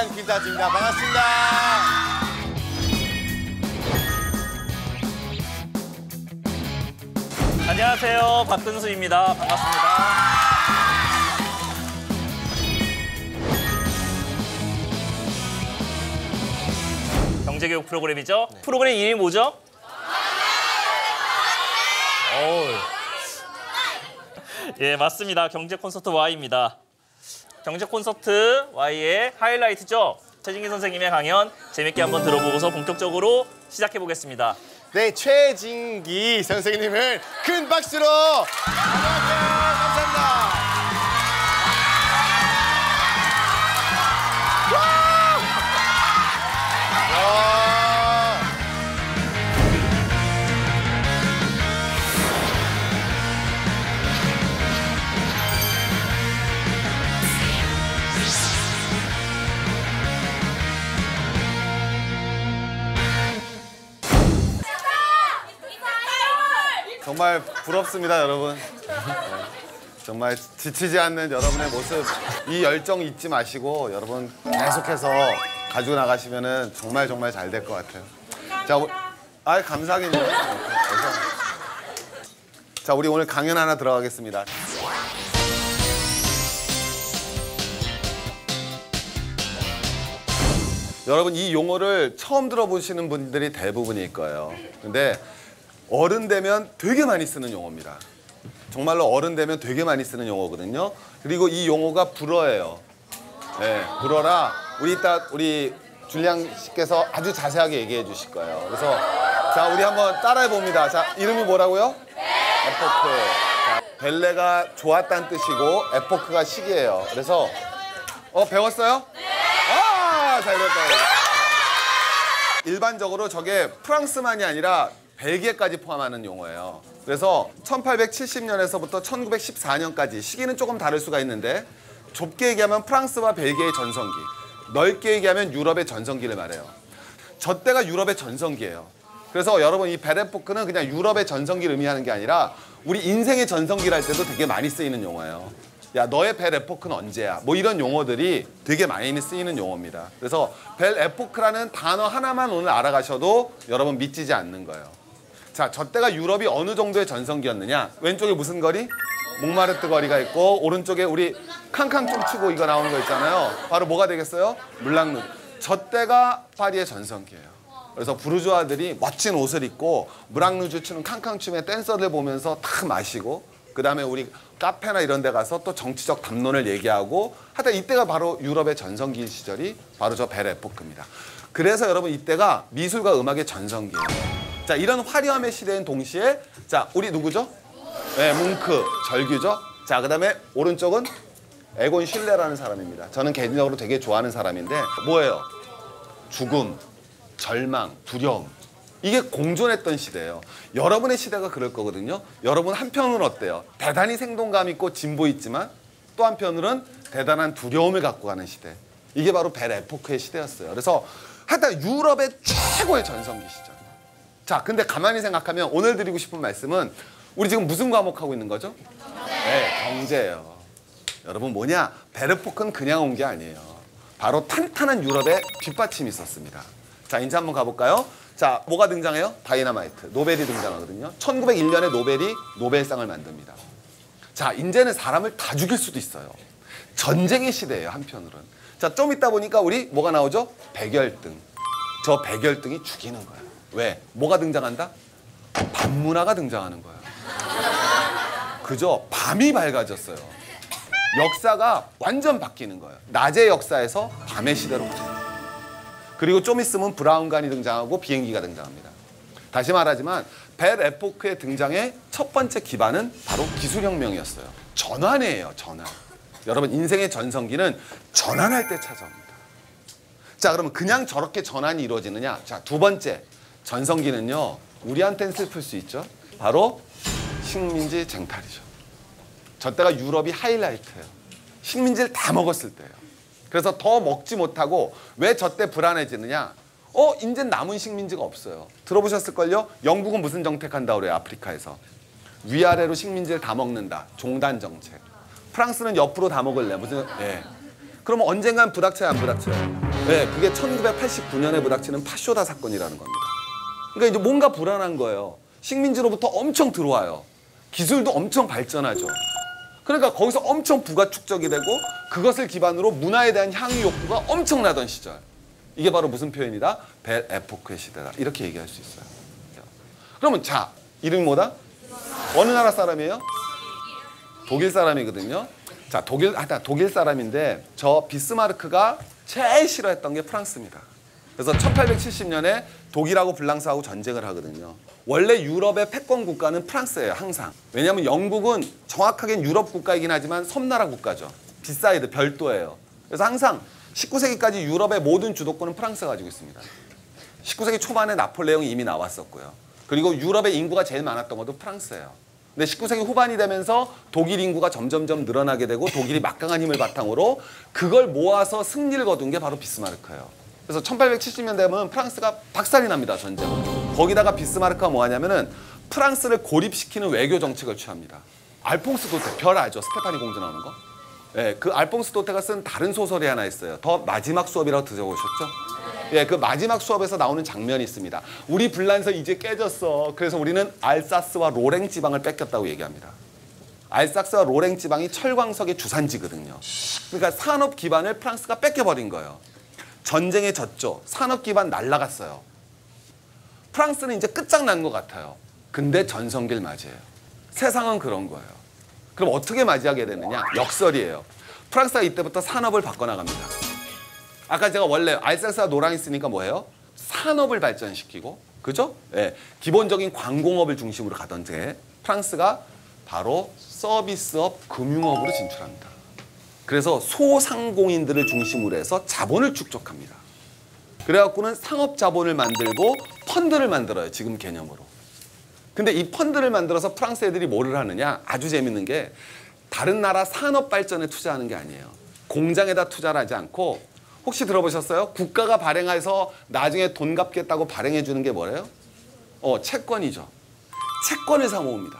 줄리안 퀸타즈입니다. 반갑습니다. 안녕하세요. 박근수입니다. 반갑습니다. 경제교육 프로그램이죠. 프로그램 이름이 뭐죠? 어우. 예, 맞습니다. 경제 콘서트 Y입니다. 경제 콘서트 Y의 하이라이트죠. 최진기 선생님의 강연 재밌게 한번 들어보고서 본격적으로 시작해 보겠습니다. 네, 최진기 선생님을 큰 박수로 정말 부럽습니다, 여러분. 네. 정말 지치지 않는 여러분의 모습, 이 열정 잊지 마시고 여러분 계속해서 가지고 나가시면 은 정말 정말 잘 될 것 같아요. 자, 우- 아 감사하긴요. 자, 우리 오늘 강연 하나 들어가겠습니다. 여러분 이 용어를 처음 들어보시는 분들이 대부분일 거예요. 근데 어른 되면 되게 많이 쓰는 용어입니다. 정말로 어른 되면 되게 많이 쓰는 용어거든요. 그리고 이 용어가 불어예요. 네, 불어라. 우리 이따 우리 줄리앙 씨께서 아주 자세하게 얘기해 주실 거예요. 그래서 자, 우리 한번 따라해 봅니다. 자, 이름이 뭐라고요? 에포크. 자, 벨레가 좋았다는 뜻이고 에포크가 시기예요. 그래서 어 배웠어요? 아, 잘 됐다. 일반적으로 저게 프랑스만이 아니라 벨기에까지 포함하는 용어예요. 그래서 1870년에서부터 1914년까지 시기는 조금 다를 수가 있는데 좁게 얘기하면 프랑스와 벨기에의 전성기, 넓게 얘기하면 유럽의 전성기를 말해요. 저 때가 유럽의 전성기예요. 그래서 여러분 이 베레포크는 그냥 유럽의 전성기를 의미하는 게 아니라 우리 인생의 전성기를 할 때도 되게 많이 쓰이는 용어예요. 야 너의 벨 에포크는 언제야? 뭐 이런 용어들이 되게 많이 쓰이는 용어입니다. 그래서 벨 에포크라는 단어 하나만 오늘 알아가셔도 여러분 미치지 않는 거예요. 자, 저 때가 유럽이 어느 정도의 전성기였느냐? 왼쪽에 무슨 거리? 몽마르트 거리가 있고 오른쪽에 우리 캉캉 좀 추고 이거 나오는 거 있잖아요. 바로 뭐가 되겠어요? 물랑루. 저 때가 파리의 전성기예요. 그래서 부르주아들이 멋진 옷을 입고 무랑루즈 추는 캉캉 춤의 댄서들 보면서 탁 마시고 그다음에 우리 카페나 이런 데 가서 또 정치적 담론을 얘기하고 하여튼 이때가 바로 유럽의 전성기 시절이 바로 저 베레포크입니다. 그래서 여러분 이때가 미술과 음악의 전성기예요. 자, 이런 화려함의 시대인 동시에 자, 우리 누구죠? 네, 뭉크, 절규죠. 자, 그다음에 오른쪽은 에곤 실레라는 사람입니다. 저는 개인적으로 되게 좋아하는 사람인데 뭐예요? 죽음, 절망, 두려움. 이게 공존했던 시대예요. 여러분의 시대가 그럴 거거든요. 여러분 한편으로는 어때요? 대단히 생동감 있고 진보 있지만 또 한편으로는 대단한 두려움을 갖고 가는 시대. 이게 바로 벨 에포크의 시대였어요. 그래서 하여튼 유럽의 최고의 전성기 시절. 자, 근데 가만히 생각하면 오늘 드리고 싶은 말씀은 우리 지금 무슨 과목 하고 있는 거죠? 네, 경제예요. 여러분 뭐냐? 베르포크는 그냥 온 게 아니에요. 바로 탄탄한 유럽의 뒷받침이 있었습니다. 자, 이제 한번 가볼까요? 자, 뭐가 등장해요? 다이나마이트. 노벨이 등장하거든요. 1901년에 노벨이 노벨상을 만듭니다. 자, 이제는 사람을 다 죽일 수도 있어요. 전쟁의 시대예요, 한편으로는. 자, 좀 이따 보니까 우리 뭐가 나오죠? 백열등. 저 백열등이 죽이는 거예요. 왜? 뭐가 등장한다? 밤문화가 등장하는 거예요. 그죠? 밤이 밝아졌어요. 역사가 완전 바뀌는 거예요. 낮의 역사에서 밤의 시대로 가요. 그리고 좀 있으면 브라운관이 등장하고 비행기가 등장합니다. 다시 말하지만 벨 에포크의 등장의 첫 번째 기반은 바로 기술혁명이었어요. 전환이에요, 전환. 여러분 인생의 전성기는 전환할 때 찾아옵니다. 자, 그러면 그냥 저렇게 전환이 이루어지느냐? 자, 두 번째 전성기는요. 우리한테는 슬플 수 있죠. 바로 식민지 쟁탈이죠. 저 때가 유럽이 하이라이트예요. 식민지를 다 먹었을 때예요. 그래서 더 먹지 못하고 왜 저 때 불안해지느냐? 어, 이제 남은 식민지가 없어요. 들어보셨을걸요? 영국은 무슨 정책한다 그래요, 아프리카에서. 위아래로 식민지를 다 먹는다. 종단 정책. 프랑스는 옆으로 다 먹을래. 무슨, 예. 그러면 언젠간 부닥쳐요, 안 부닥쳐요? 네, 그게 1989년에 부닥치는 파쇼다 사건이라는 겁니다. 그러니까 이제 뭔가 불안한 거예요. 식민지로부터 엄청 들어와요. 기술도 엄청 발전하죠. 그러니까 거기서 엄청 부가 축적이 되고 그것을 기반으로 문화에 대한 향유 욕구가 엄청나던 시절. 이게 바로 무슨 표현이다? 벨 에포크의 시대다. 이렇게 얘기할 수 있어요. 그러면 자, 이름이 뭐다? 어느 나라 사람이에요? 독일 사람이거든요. 자, 독일 하다 독일 사람인데 저 비스마르크가 제일 싫어했던 게 프랑스입니다. 그래서 1870년에 독일하고 불랑스하고 전쟁을 하거든요. 원래 유럽의 패권 국가는 프랑스예요, 항상. 왜냐하면 영국은 정확하게는 유럽 국가이긴 하지만 섬나라 국가죠. 비사이드 별도예요. 그래서 항상 19세기까지 유럽의 모든 주도권은 프랑스가 가지고 있습니다. 19세기 초반에 나폴레옹이 이미 나왔었고요. 그리고 유럽의 인구가 제일 많았던 것도 프랑스예요. 근데 19세기 후반이 되면서 독일 인구가 점점점 늘어나게 되고 독일이 막강한 힘을 바탕으로 그걸 모아서 승리를 거둔 게 바로 비스마르크예요. 그래서 1870년 되면 프랑스가 박살이 납니다, 전쟁. 거기다가 비스마르크가 뭐 하냐면은 프랑스를 고립시키는 외교 정책을 취합니다. 알퐁스 도테, 별 알죠? 스테파니 공주 나오는 거? 예, 그 알퐁스 도테가 쓴 다른 소설이 하나 있어요. 더 마지막 수업이라고 들어보셨죠? 예, 그 마지막 수업에서 나오는 장면이 있습니다. 우리 불란서 이제 깨졌어. 그래서 우리는 알사스와 로랭 지방을 뺏겼다고 얘기합니다. 알사스와 로랭 지방이 철광석의 주산지거든요. 그러니까 산업 기반을 프랑스가 뺏겨버린 거예요. 전쟁에 졌죠. 산업 기반 날라갔어요. 프랑스는 이제 끝장난 것 같아요. 근데 전성기를 맞이해요. 세상은 그런 거예요. 그럼 어떻게 맞이하게 되느냐? 역설이에요. 프랑스가 이때부터 산업을 바꿔나갑니다. 아까 제가 원래 알사스와 노랑이 쓰니까 뭐예요? 산업을 발전시키고, 그죠? 예, 기본적인 광공업을 중심으로 가던 데 프랑스가 바로 서비스업, 금융업으로 진출합니다. 그래서 소상공인들을 중심으로 해서 자본을 축적합니다. 그래갖고는 상업 자본을 만들고 펀드를 만들어요. 지금 개념으로. 근데 이 펀드를 만들어서 프랑스 애들이 뭐를 하느냐? 아주 재밌는 게 다른 나라 산업 발전에 투자하는 게 아니에요. 공장에다 투자를 하지 않고 혹시 들어보셨어요? 국가가 발행해서 나중에 돈 갚겠다고 발행해 주는 게 뭐래요? 어, 채권이죠. 채권을 사 모읍니다.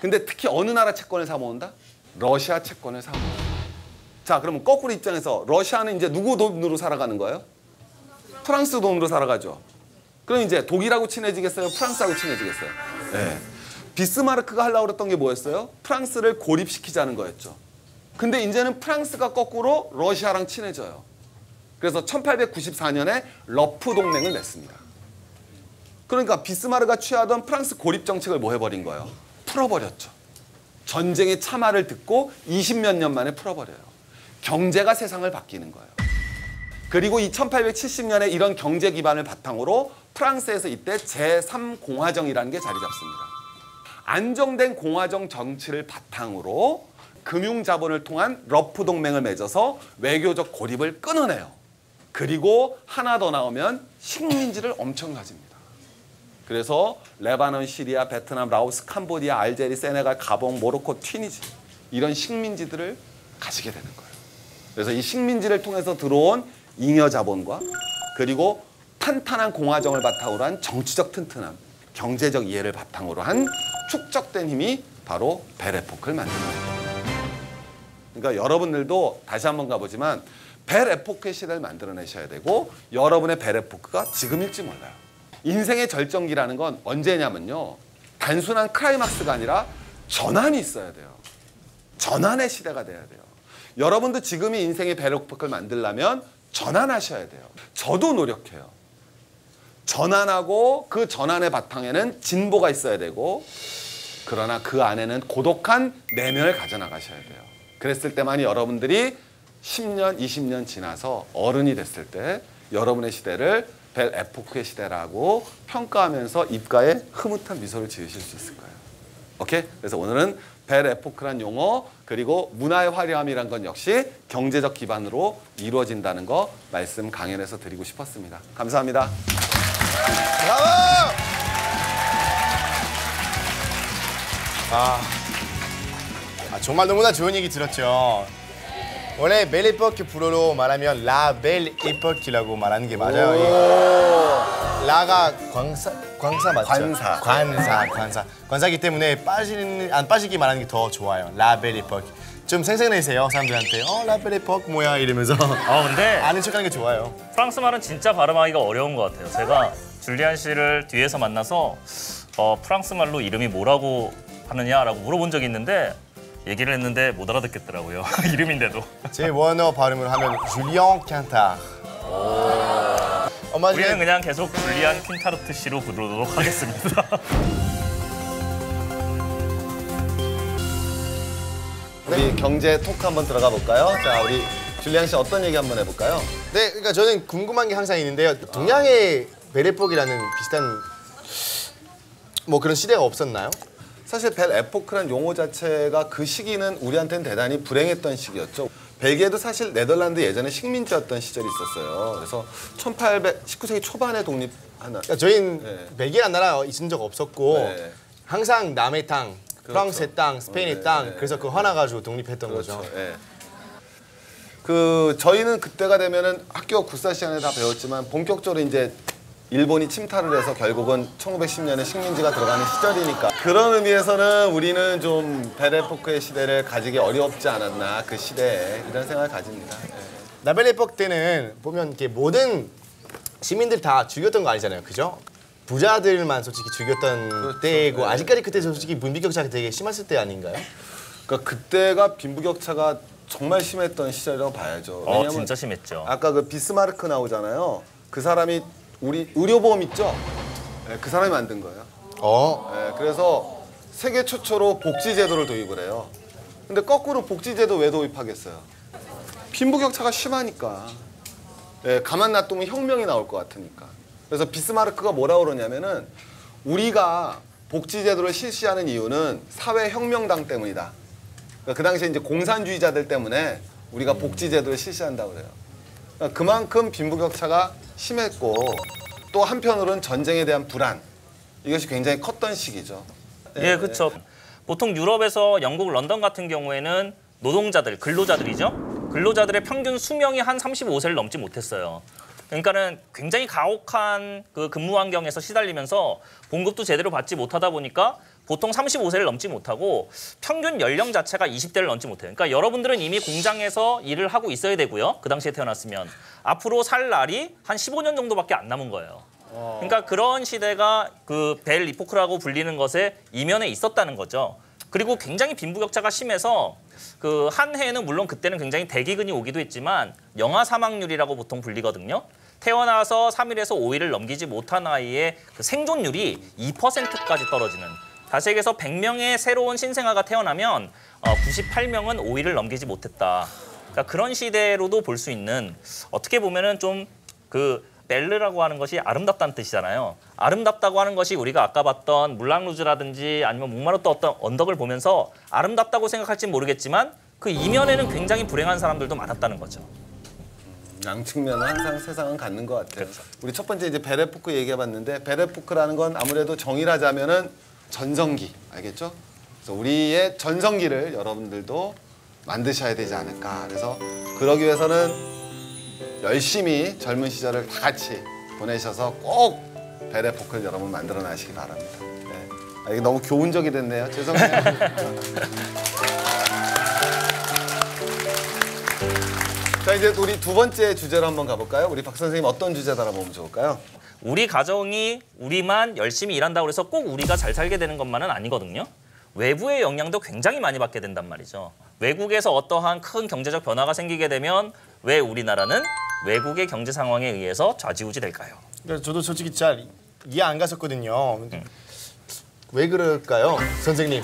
근데 특히 어느 나라 채권을 사 모은다? 러시아 채권을 사 모은다. 자, 그러면 거꾸로 입장에서 러시아는 이제 누구 돈으로 살아가는 거예요? 프랑스 돈으로 살아가죠. 그럼 이제 독일하고 친해지겠어요? 프랑스하고 친해지겠어요? 네. 비스마르크가 하려고 그랬던 게 뭐였어요? 프랑스를 고립시키자는 거였죠. 근데 이제는 프랑스가 거꾸로 러시아랑 친해져요. 그래서 1894년에 러프 동맹을 맺습니다. 그러니까 비스마르가 취하던 프랑스 고립 정책을 뭐 해버린 거예요? 풀어버렸죠. 전쟁의 참화를 듣고 20몇 년 만에 풀어버려요. 경제가 세상을 바뀌는 거예요. 그리고 이 1870년에 이런 경제 기반을 바탕으로 프랑스에서 이때 제3공화정이라는 게 자리 잡습니다. 안정된 공화정 정치를 바탕으로 금융 자본을 통한 러프 동맹을 맺어서 외교적 고립을 끊어내요. 그리고 하나 더 나오면 식민지를 엄청 가집니다. 그래서 레바논, 시리아, 베트남, 라오스, 캄보디아, 알제리, 세네갈, 가봉, 모로코, 튀니지 이런 식민지들을 가지게 되는 거예요. 그래서 이 식민지를 통해서 들어온 잉여 자본과 그리고 탄탄한 공화정을 바탕으로 한 정치적 튼튼함, 경제적 이해를 바탕으로 한 축적된 힘이 바로 벨에포크를 만든 거예요. 그러니까 여러분들도 다시 한번 가보지만 벨에포크의 시대를 만들어내셔야 되고 여러분의 벨에포크가 지금일지 몰라요. 인생의 절정기라는 건 언제냐면요. 단순한 크라이막스가 아니라 전환이 있어야 돼요. 전환의 시대가 돼야 돼요. 여러분도 지금이 인생의 벨에포크를 만들려면 전환하셔야 돼요. 저도 노력해요. 전환하고 그 전환의 바탕에는 진보가 있어야 되고 그러나 그 안에는 고독한 내면을 가져나가셔야 돼요. 그랬을 때만이 여러분들이 10년, 20년 지나서 어른이 됐을 때 여러분의 시대를 벨 에포크의 시대라고 평가하면서 입가에 흐뭇한 미소를 지으실 수 있을 거예요. 오케이? 그래서 오늘은 벨 에포크란 용어 그리고 문화의 화려함이란 건 역시 경제적 기반으로 이루어진다는 거 말씀 강연에서 드리고 싶었습니다. 감사합니다. 브라보! 아, 아, 정말 너무나 좋은 얘기 들었죠. 원래 벨 에포크 불어로 말하면 라벨 에포크라고 말하는 게 맞아요. 이 라가 광사 광사 맞죠? 관사. 관사 관사 관사기 때문에 빠지는 안 빠지게 말하는 게 더 좋아요. 라벨 에포크. 좀 생생내세요 사람들한테. 어 라벨 에포크 뭐야 이러면서 아 근데 아는 척하는 게 좋아요. 프랑스 말은 진짜 발음하기가 어려운 것 같아요. 제가 줄리안 씨를 뒤에서 만나서 어, 프랑스 말로 이름이 뭐라고 하느냐라고 물어본 적이 있는데 얘기를 했는데 못 알아듣겠더라고요. 이름인데도. 제 원어 발음을 하면 줄리앙 칸타. 얼마 우리는 그냥 계속 줄리안 퀸타르트 씨로 부르도록 하겠습니다. 우리 경제 토크 한번 들어가 볼까요? 자, 우리 줄리안 씨 어떤 얘기 한번 해볼까요? 네, 그러니까 저는 궁금한 게 항상 있는데요. 동양의 베레폭이라는 비슷한 뭐 그런 시대가 없었나요? 사실 벨 에포크란 용어 자체가 그 시기는 우리한테는 대단히 불행했던 시기였죠. 벨기에도 사실 네덜란드 예전에 식민지였던 시절이 있었어요. 그래서 1800 19세기 초반에 독립하는 그러니까 저희는 네. 벨기에라는 나라 있은 적 없었고 네. 항상 남의 땅, 프랑스의 땅, 스페인의 네, 땅 네, 그래서 그 하나 가지고 독립했던 그렇죠. 거죠. 예. 그 저희는 그때가 되면은 학교 국사 시간에 다 배웠지만 본격적으로 이제 일본이 침탈을 해서 결국은 1910년에 식민지가 들어가는 시절이니까 그런 의미에서는 우리는 좀 베레포크의 시대를 가지기 어렵지 않았나 그 시대에 이런 생각을 가집니다. 예. 나벨레폭 때는 보면 이렇게 모든 시민들 다 죽였던 거 아니잖아요, 그죠? 부자들만 솔직히 죽였던 그렇죠. 때고 네. 아직까지 그때 솔직히 분비격차가 되게 심했을 때 아닌가요? 그러니까 그때가 빈부격차가 정말 심했던 시절이라고 봐야죠. 어 진짜 심했죠. 아까 그 비스마르크 나오잖아요. 그 사람이 우리 의료보험 있죠? 예, 그 사람이 만든 거예요. 어, 예, 그래서 세계 최초로 복지제도를 도입을 해요. 근데 거꾸로 복지제도 왜 도입하겠어요? 빈부격차가 심하니까. 예, 가만 놔두면 혁명이 나올 것 같으니까. 그래서 비스마르크가 뭐라고 그러냐면은 우리가 복지제도를 실시하는 이유는 사회혁명당 때문이다. 그러니까 그 당시에 이제 공산주의자들 때문에 우리가 복지제도를 실시한다고 그래요. 그러니까 그만큼 빈부격차가 심했고 또 한편으로는 전쟁에 대한 불안 이것이 굉장히 컸던 시기죠. 예, 그렇죠. 보통 유럽에서 영국 런던 같은 경우에는 노동자들, 근로자들이죠. 근로자들의 평균 수명이 한 35세를 넘지 못했어요. 그러니까는 굉장히 가혹한 그 근무 환경에서 시달리면서 봉급도 제대로 받지 못하다 보니까 보통 35세를 넘지 못하고 평균 연령 자체가 20대를 넘지 못해요. 그러니까 여러분들은 이미 공장에서 일을 하고 있어야 되고요. 그 당시에 태어났으면 앞으로 살 날이 한 15년 정도밖에 안 남은 거예요. 그러니까 그런 시대가 그 벨 리포크라고 불리는 것에 이면에 있었다는 거죠. 그리고 굉장히 빈부격차가 심해서 그 한 해에는 물론 그때는 굉장히 대기근이 오기도 했지만 영아 사망률이라고 보통 불리거든요. 태어나서 3일에서 5일을 넘기지 못한 아이의 그 생존율이 2%까지 떨어지는. 얘기해서 100명의 새로운 신생아가 태어나면 어, 98명은 5일을 넘기지 못했다. 그러니까 그런 시대로도 볼 수 있는 어떻게 보면은 좀그 벨르라고 하는 것이 아름답다는 뜻이잖아요. 아름답다고 하는 것이 우리가 아까 봤던 물랑루즈라든지 아니면 목마르트 어떤 언덕을 보면서 아름답다고 생각할지 모르겠지만 그 이면에는 굉장히 불행한 사람들도 많았다는 거죠. 양측면은 항상 세상은 갖는 것 같아요. 우리 첫 번째 이제 베레포크 얘기해봤는데 베레포크라는 건 아무래도 정의하자면은 전성기 알겠죠? 그래서 우리의 전성기를 여러분들도 만드셔야 되지 않을까. 그래서 그러기 위해서는 열심히 젊은 시절을 다 같이 보내셔서 꼭 베레 포크를 여러분 만들어 놔시기 바랍니다. 네. 아, 이게 너무 교훈적이 됐네요. 죄송해요. 자 이제 우리 두 번째 주제로 한번 가볼까요? 우리 박 선생님 어떤 주제 달아보면 좋을까요? 우리 가정이 우리만 열심히 일한다고 해서 꼭 우리가 잘 살게 되는 것만은 아니거든요. 외부의 영향도 굉장히 많이 받게 된단 말이죠. 외국에서 어떠한 큰 경제적 변화가 생기게 되면 왜 우리나라는 외국의 경제 상황에 의해서 좌지우지 될까요? 그러니까 저도 솔직히 잘 이해 안 갔었거든요. 근데 왜 그럴까요, 선생님?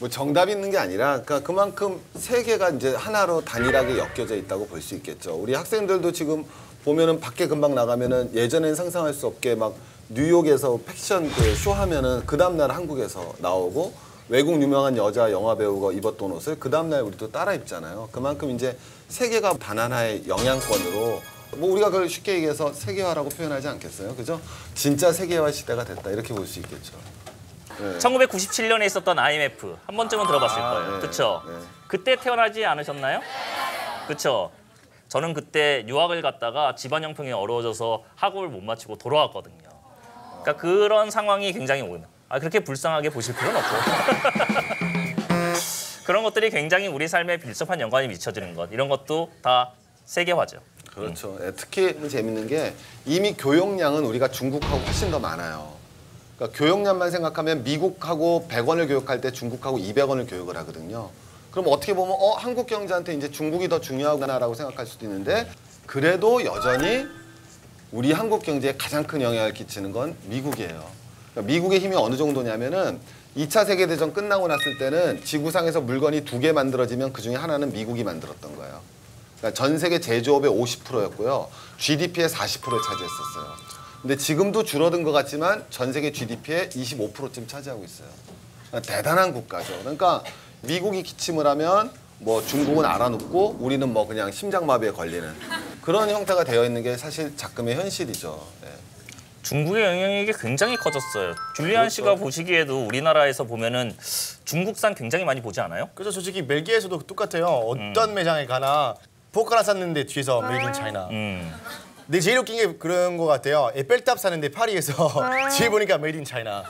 뭐 정답이 있는 게 아니라 그러니까 그만큼 세계가 이제 하나로 단일하게 엮여져 있다고 볼 수 있겠죠. 우리 학생들도 지금 보면은 밖에 금방 나가면은 예전엔 상상할 수 없게 막 뉴욕에서 패션 그 쇼 하면은 그 다음 날 한국에서 나오고 외국 유명한 여자 영화 배우가 입었던 옷을 그 다음 날 우리도 따라 입잖아요. 그만큼 이제 세계가 단 하나의 영향권으로 뭐 우리가 그걸 쉽게 얘기해서 세계화라고 표현하지 않겠어요? 그죠? 진짜 세계화 시대가 됐다 이렇게 볼 수 있겠죠. 1997년에 있었던 IMF 한 번쯤은 들어봤을 거예요. 네. 그렇죠? 네. 그때 태어나지 않으셨나요? 그렇죠? 저는 그때 유학을 갔다가 집안 형편이 어려워져서 학업을 못 마치고 돌아왔거든요. 그러니까 그런 상황이 굉장히 오는. 아 그렇게 불쌍하게 보실 필요는 없고. 그런 것들이 굉장히 우리 삶에 밀접한 연관이 미쳐지는 것 이런 것도 다 세계화죠. 그렇죠. 예, 특히 재밌는 게 이미 교역량은 우리가 중국하고 훨씬 더 많아요. 그러니까 교역량만 생각하면 미국하고 100원을 교역할 때 중국하고 200원을 교역을 하거든요. 그럼 어떻게 보면 어 한국 경제한테 이제 중국이 더 중요하구나라고 생각할 수도 있는데 그래도 여전히 우리 한국 경제에 가장 큰 영향을 끼치는 건 미국이에요. 그러니까 미국의 힘이 어느 정도냐면은 2차 세계대전 끝나고 났을 때는 지구상에서 물건이 두 개 만들어지면 그 중에 하나는 미국이 만들었던 거예요. 그러니까 전 세계 제조업의 50%였고요. GDP의 40%를 차지했었어요. 근데 지금도 줄어든 것 같지만 전 세계 GDP의 25%쯤 차지하고 있어요. 그러니까 대단한 국가죠. 그러니까 미국이 기침을 하면 뭐 중국은 알아눕고 우리는 뭐 그냥 심장마비에 걸리는 그런 형태가 되어 있는 게 사실 작금의 현실이죠. 네. 중국의 영향력이 굉장히 커졌어요. 줄리안 씨가 보시기에도 우리나라에서 보면은 중국산 굉장히 많이 보지 않아요? 그래서 솔직히 벨기에에서도 똑같아요. 어떤 매장에 가나 포크 하나 샀는데 뒤에서 메이드 인 차이나. 음. 근데 제일 웃긴 게 그런 거 같아요. 에펠탑 사는데 파리에서 뒤에 보니까 메이드 인 차이나.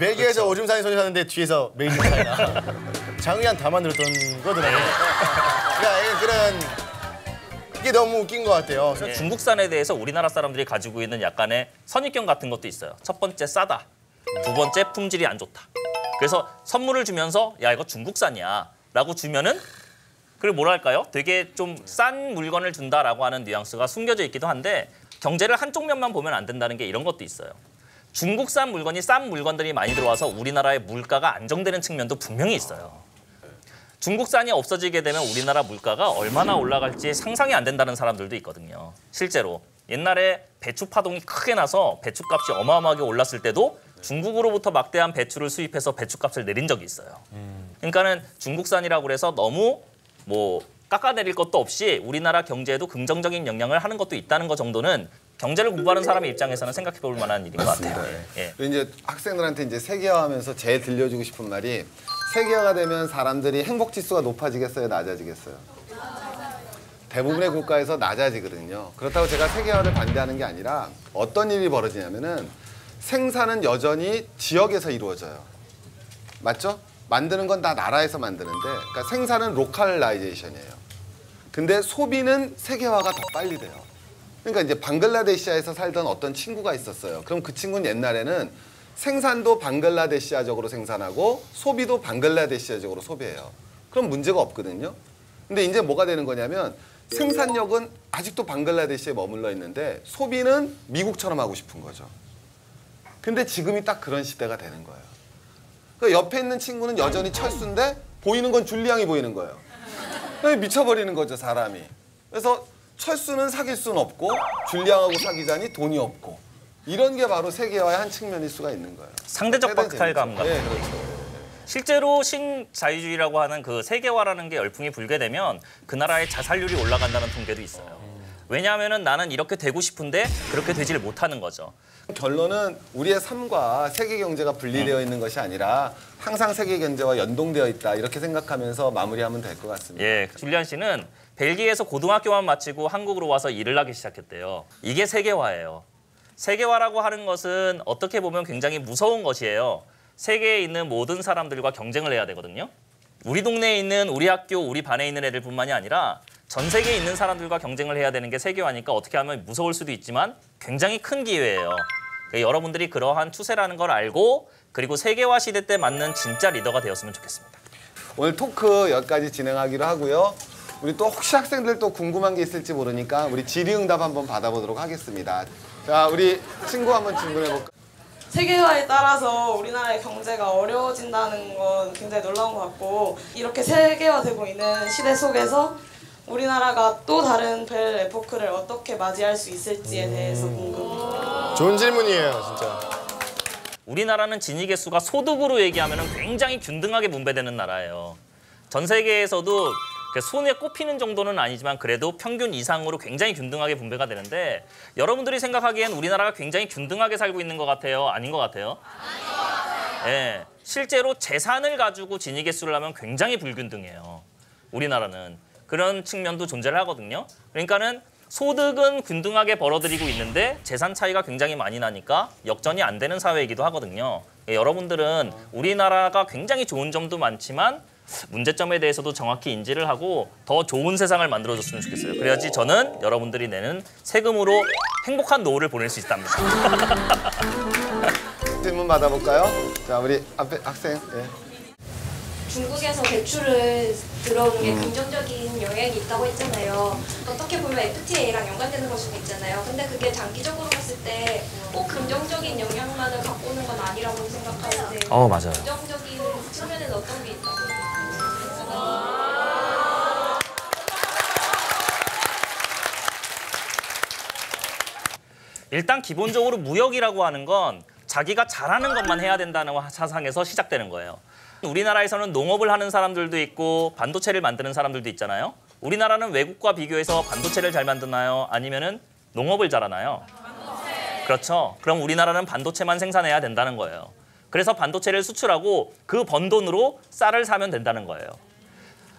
벨기에에서 오줌 싸는 소리 사는데 뒤에서 메이드 인 차이나. 장의한 다 만들었던 거더라고요. 그러니까 그런 이게 너무 웃긴 것 같아요. 그래서 중국산에 대해서 우리나라 사람들이 가지고 있는 약간의 선입견 같은 것도 있어요. 첫 번째 싸다. 두 번째 품질이 안 좋다. 그래서 선물을 주면서 야 이거 중국산이야 라고 주면은 그리고 뭐랄까요? 되게 좀 싼 물건을 준다라고 하는 뉘앙스가 숨겨져 있기도 한데 경제를 한쪽 면만 보면 안 된다는 게 이런 것도 있어요. 중국산 물건이 싼 물건들이 많이 들어와서 우리나라의 물가가 안정되는 측면도 분명히 있어요. 중국산이 없어지게 되면 우리나라 물가가 얼마나 올라갈지 상상이 안 된다는 사람들도 있거든요. 실제로 옛날에 배추 파동이 크게 나서 배추값이 어마어마하게 올랐을 때도 중국으로부터 막대한 배추를 수입해서 배추값을 내린 적이 있어요. 그러니까는 중국산이라고 그래서 너무 뭐 깎아내릴 것도 없이 우리나라 경제에도 긍정적인 영향을 하는 것도 있다는 것 정도는 경제를 공부하는 사람의 입장에서는 생각해 볼 만한 일인 것 같아요. 예. 그리고 이제 학생들한테 이제 세계화하면서 제일 들려주고 싶은 말이 세계화가 되면 사람들이 행복 지수가 높아지겠어요, 낮아지겠어요? 대부분의 국가에서 낮아지거든요. 그렇다고 제가 세계화를 반대하는 게 아니라 어떤 일이 벌어지냐면은 생산은 여전히 지역에서 이루어져요. 맞죠? 만드는 건 다 나라에서 만드는데, 그러니까 생산은 로컬라이제이션이에요. 근데 소비는 세계화가 더 빨리 돼요. 그러니까 이제 방글라데시아에서 살던 어떤 친구가 있었어요. 그럼 그 친구는 옛날에는 생산도 방글라데시아적으로 생산하고 소비도 방글라데시아적으로 소비해요. 그럼 문제가 없거든요. 근데 이제 뭐가 되는 거냐면 생산력은 아직도 방글라데시에 머물러 있는데 소비는 미국처럼 하고 싶은 거죠. 근데 지금이 딱 그런 시대가 되는 거예요. 그러니까 옆에 있는 친구는 여전히 철수인데 보이는 건 줄리앙이 보이는 거예요. 미쳐버리는 거죠 사람이. 그래서 철수는 사귈 수는 없고 줄리앙하고 사귀자니 돈이 없고 이런 게 바로 세계화의 한 측면일 수가 있는 거예요. 상대적 박탈감. 같은 네, 거. 그렇죠. 실제로 신자유주의라고 하는 그 세계화라는 게 열풍이 불게 되면 그 나라의 자살률이 올라간다는 통계도 있어요. 왜냐하면은 나는 이렇게 되고 싶은데 그렇게 되지를 못하는 거죠. 결론은 우리의 삶과 세계 경제가 분리되어 있는 것이 아니라 항상 세계 경제와 연동되어 있다 이렇게 생각하면서 마무리하면 될 것 같습니다. 예, 줄리안 씨는 벨기에에서 고등학교만 마치고 한국으로 와서 일을 하기 시작했대요. 이게 세계화예요. 세계화라고 하는 것은 어떻게 보면 굉장히 무서운 것이에요. 세계에 있는 모든 사람들과 경쟁을 해야 되거든요. 우리 동네에 있는 우리 학교, 우리 반에 있는 애들뿐만이 아니라 전 세계에 있는 사람들과 경쟁을 해야 되는 게 세계화니까 어떻게 하면 무서울 수도 있지만 굉장히 큰 기회예요. 그러니까 여러분들이 그러한 추세라는 걸 알고 그리고 세계화 시대 때 맞는 진짜 리더가 되었으면 좋겠습니다. 오늘 토크 여기까지 진행하기로 하고요. 우리 또 혹시 학생들 또 궁금한 게 있을지 모르니까 우리 질의응답 한번 받아보도록 하겠습니다. 자, 우리 친구 한번 질문해 볼까? 세계화에 따라서 우리나라의 경제가 어려워진다는 건 굉장히 놀라운 것 같고 이렇게 세계화되고 있는 시대 속에서 우리나라가 또 다른 벨 에포크를 어떻게 맞이할 수 있을지에 대해서 궁금해요. 좋은 질문이에요, 진짜. 우리나라는 진위 개수가 소득으로 얘기하면 굉장히 균등하게 분배되는 나라예요. 전 세계에서도 그 손에 꼽히는 정도는 아니지만 그래도 평균 이상으로 굉장히 균등하게 분배가 되는데 여러분들이 생각하기엔 우리나라가 굉장히 균등하게 살고 있는 것 같아요? 아닌 것 같아요? 예, 실제로 재산을 가지고 진위 개수를 하면 굉장히 불균등해요. 우리나라는 그런 측면도 존재를 하거든요. 그러니까는 소득은 균등하게 벌어들이고 있는데 재산 차이가 굉장히 많이 나니까 역전이 안 되는 사회이기도 하거든요. 예, 여러분들은 우리나라가 굉장히 좋은 점도 많지만 문제점에 대해서도 정확히 인지를 하고 더 좋은 세상을 만들어줬으면 좋겠어요. 그래야지 저는 여러분들이 내는 세금으로 행복한 노후를 보낼 수 있답니다. 질문 받아볼까요? 자, 우리 앞에 학생. 예. 중국에서 대출을 들어오는 게 긍정적인 영향이 있다고 했잖아요. 어떻게 보면 FTA랑 연관되는 걸 수도 있잖아요. 근데 그게 장기적으로 봤을 때 꼭 긍정적인 영향만을 갖고 오는 건 아니라고 생각하는데 어 맞아요. 긍정적인 측면에는 어떤 게 있다고 일단 기본적으로 무역이라고 하는 건 자기가 잘하는 것만 해야 된다는 사상에서 시작되는 거예요. 우리나라에서는 농업을 하는 사람들도 있고 반도체를 만드는 사람들도 있잖아요. 우리나라는 외국과 비교해서 반도체를 잘 만드나요? 아니면은 농업을 잘하나요? 그렇죠. 그럼 우리나라는 반도체만 생산해야 된다는 거예요. 그래서 반도체를 수출하고 그 번 돈으로 쌀을 사면 된다는 거예요.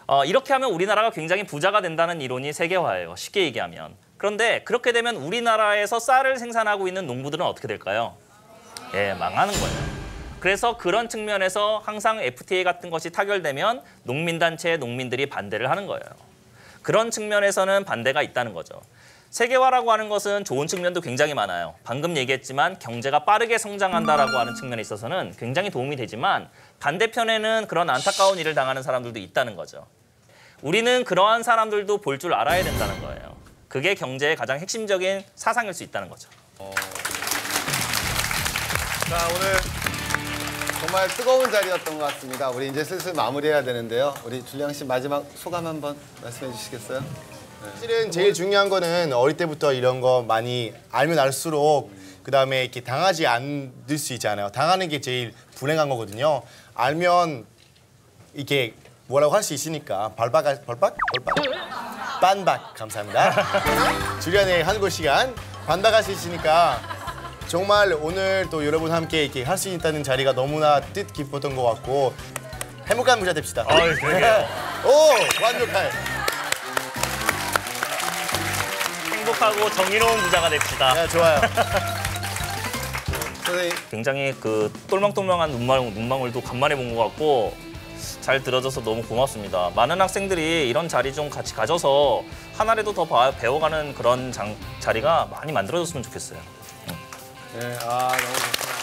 어, 이렇게 하면 우리나라가 굉장히 부자가 된다는 이론이 세계화예요. 쉽게 얘기하면. 그런데 그렇게 되면 우리나라에서 쌀을 생산하고 있는 농부들은 어떻게 될까요? 예, 망하는 거예요. 그래서 그런 측면에서 항상 FTA 같은 것이 타결되면 농민단체 농민들이 반대를 하는 거예요. 그런 측면에서는 반대가 있다는 거죠. 세계화라고 하는 것은 좋은 측면도 굉장히 많아요. 방금 얘기했지만 경제가 빠르게 성장한다라고 하는 측면에 있어서는 굉장히 도움이 되지만 반대편에는 그런 안타까운 일을 당하는 사람들도 있다는 거죠. 우리는 그러한 사람들도 볼 줄 알아야 된다는 거예요. 그게 경제의 가장 핵심적인 사상일 수 있다는 거죠. 자, 오늘 정말 뜨거운 자리였던 것 같습니다. 우리 이제 슬슬 마무리해야 되는데요. 우리 줄리앙 씨 마지막 소감 한번 말씀해 주시겠어요? 사실은 제일 중요한 거는 어릴 때부터 이런 거 많이 알면 알수록 그 다음에 이렇게 당하지 않을 수 있잖아요. 당하는 게 제일 불행한 거거든요. 알면 이렇게 뭐라고 할 수 있으니까 발박 발박 발박 반박 감사합니다. 주련의 한국 시간 반박할 수 있으니까 정말 오늘 또 여러분 함께 이렇게 할 수 있다는 자리가 너무나 뜻깊었던 것 같고 행복한 부자 됩시다. 어이, 그러게요. 오 완벽해. 행복하고 정의로운 부자가 됩시다. 네, 좋아요. 굉장히 그 똘망똘망한 눈망울, 눈망울도 간만에 본 것 같고 잘 들어줘서 너무 고맙습니다. 많은 학생들이 이런 자리 좀 같이 가져서 하나라도 더 봐- 배워가는 그런 장, 자리가 많이 만들어졌으면 좋겠어요. 네, 아, 너무 좋습니다.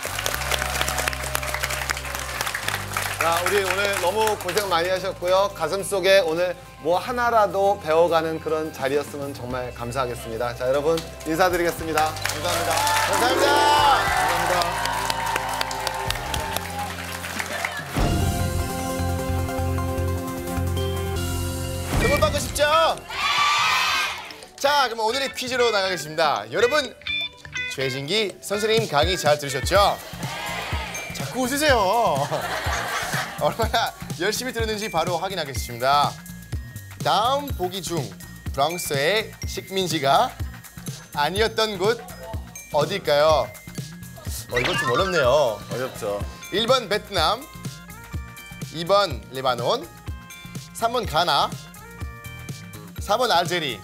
자, 우리 오늘 너무 고생 많이 하셨고요. 가슴 속에 오늘 뭐 하나라도 배워가는 그런 자리였으면 정말 감사하겠습니다. 자, 여러분 인사드리겠습니다. 감사합니다. 감사합니다. 감사합니다. 선물 받고 싶죠? 자, 그럼 오늘의 퀴즈로 나가겠습니다. 여러분, 최진기 선생님 강의 잘 들으셨죠? 자꾸 웃으세요. 얼마나 열심히 들었는지 바로 확인하겠습니다. 다음 보기 중 프랑스의 식민지가 아니었던 곳 어딜까요? 어, 이거 좀 어렵네요. 어렵죠. 1번 베트남, 2번 레바논, 3번 가나, 4번 알제리.